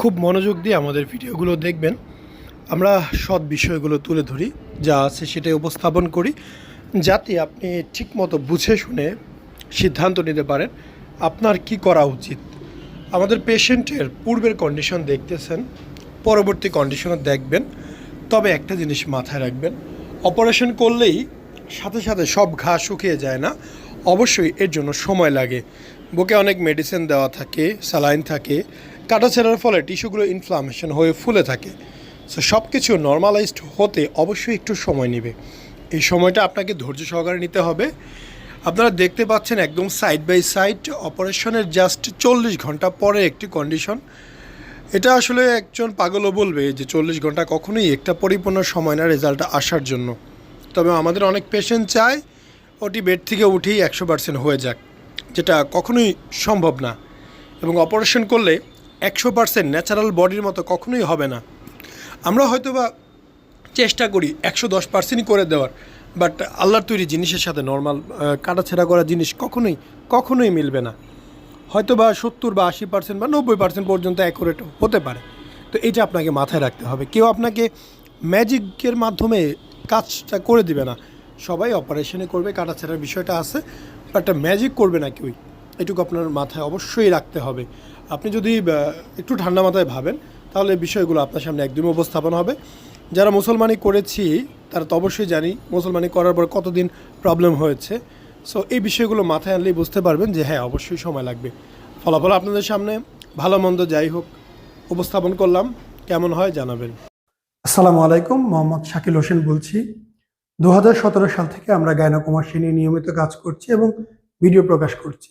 খুব মনোযোগ দিয়ে আমাদের ভিডিওগুলো দেখবেন। আমরা সৎ বিষয়গুলো তুলে ধরি, যা আছে সেটাই উপস্থাপন করি, যাতে আপনি ঠিকমতো বুঝে শুনে সিদ্ধান্ত নিতে পারেন, আপনার কি করা উচিত। আমাদের পেশেন্টের পূর্বের কন্ডিশন দেখতেছেন, পরবর্তী কন্ডিশনও দেখবেন, তবে একটা জিনিস মাথায় রাখবেন, অপারেশন করলেই সাথে সাথে সব ঘা শুকিয়ে যায় না, অবশ্যই এর জন্য সময় লাগে। বুকে অনেক মেডিসিন দেওয়া থাকে স্যালাইন থাকে কাটা ছেঁড়ার ফলে টিস্যুগুলো ইনফ্লামেশন হয়ে ফুলে থাকে। সো সব কিছু নর্মালাইজড হতে অবশ্যই একটু সময় নেবে। এই সময়টা আপনাকে ধৈর্য সহকারে নিতে হবে। আপনারা দেখতে পাচ্ছেন একদম সাইড বাই সাইড অপারেশনের জাস্ট চল্লিশ ঘণ্টা পরে একটি কন্ডিশন এটা আসলে একজন পাগলও বলবে যে চল্লিশ ঘণ্টা কখনোই একটা পরিপূর্ণ সময় না রেজাল্টটা আসার জন্য। তবে আমাদের অনেক পেশেন্ট চায়, ওটি বেড থেকে উঠেই একশো পার্সেন্ট হয়ে যাক, যেটা কখনোই সম্ভব না। এবং অপারেশন করলে একশো পার্সেন্ট ন্যাচারাল বডির মতো কখনোই হবে না। আমরা হয়তোবা চেষ্টা করি একশো দশ পার্সেন্টই করে দেওয়ার বাট আল্লাহর তৈরি জিনিসের সাথে নর্মাল কাটাছেড়া করা জিনিস কখনোই কখনোই মিলবে না। হয়তো বা সত্তর বা আশি পার্সেন্ট বা নব্বই পার্সেন্ট পর্যন্ত অ্যাকুরেট হতে পারে। তো এটা আপনাকে মাথায় রাখতে হবে। কেউ আপনাকে ম্যাজিকের মাধ্যমে কাজটা করে দিবে না। সবাই অপারেশনে করবে, কাটাছেড়ার বিষয়টা আছে বাট ম্যাজিক করবে না কেউই। এটুকু আপনার মাথায় অবশ্যই রাখতে হবে। আপনি যদি একটু ঠান্ডা মাথায় ভাবেন, তাহলে বিষয়গুলো আপনার সামনে একদমই উপস্থাপন হবে। যারা মুসলমানি করেছি, তারা তো অবশ্যই জানি, মুসলমানি করার পর কতদিন প্রবলেম হয়েছে। সো এই বিষয়গুলো মাথায় আনলেই বুঝতে পারবেন যে হ্যাঁ অবশ্যই সময় লাগবে। ফলাফল আপনাদের সামনে, ভালো মন্দ যাই হোক, উপস্থাপন করলাম। কেমন হয় জানাবেন। আসসালামু আলাইকুম, মোহাম্মদ শাকিল হোসেন বলছি। দু হাজার সতেরো সাল থেকে আমরা গায়নাকুমাসী নিয়ে নিয়মিত কাজ করছি এবং ভিডিও প্রকাশ করছি।